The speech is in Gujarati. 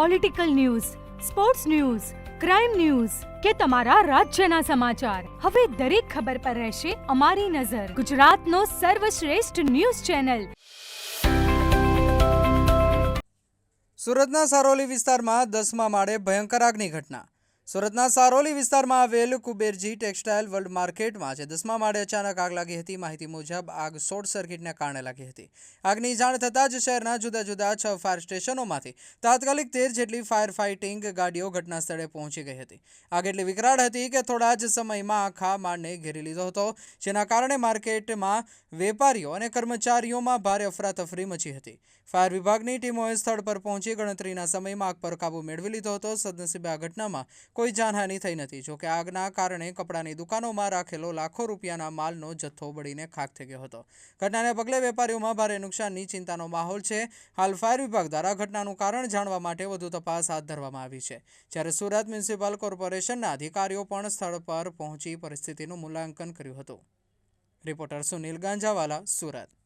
Political news sports news crime news કે તમારા રાજ્યના સમાચાર. હવે દરેક ખબર પર રહેશે અમારી નજર. ગુજરાતનો સર્વશ્રેષ્ઠ ન્યૂઝ ચેનલ. સુરતના સારોલી વિસ્તારમાં દસમા માળે ભયંકર આગની ઘટના. સુરતના સારોલી વિસ્તારમાં આવેલ કુબેરજી ટેક્સટાઇલ વર્લ્ડ માર્કેટમાં છે દસમા માળે અચાનક આગ લાગી હતી. માહિતી મુજબ, આગ શોર્ટ સર્કિટને કારણે લાગી હતી. આગની જાણ થતાં જ શહેરના જુદા જુદા છ ફાયર સ્ટેશનોમાંથી તાત્કાલિક તેર જેટલી ફાયર ફાઇટિંગ ગાડીઓ ઘટના સ્થળે પહોંચી ગઈ હતી. આગ એટલી વિકરાળ હતી કે થોડા જ સમયમાં આખા માળને ઘેરી લીધો હતો, જેના કારણે માર્કેટમાં વેપારીઓ અને કર્મચારીઓમાં ભારે અફરાતફરી મચી હતી. ફાયર વિભાગની ટીમોએ સ્થળ પર પહોંચી ગણતરીના સમયમાં આગ પર કાબૂ મેળવી લીધો હતો. સદનસીબે આ ઘટનામાં કોઈ જાનહાનિ થઈ નથી. જોકે આગના કારણે કપડાની દુકાનોમાં રાખેલો લાખો રૂપિયાના માલનો જથ્થો બળીને ખાક થઈ ગયો હતો. ઘટનાને પગલે વેપારીઓમાં ભારે નુકસાનની ચિંતાનો માહોલ છે. હાલ ફાયર વિભાગ દ્વારા ઘટનાનું કારણ જાણવા માટે વધુ તપાસ હાથ ધરવામાં આવી છે. જ્યારે સુરત મ્યુનિસિપલ કોર્પોરેશનના અધિકારીઓ પણ સ્થળ પર પહોંચી પરિસ્થિતિનું મૂલ્યાંકન કર્યું હતું. રિપોર્ટર સુનિલ ગાંજાવાલા, સુરત.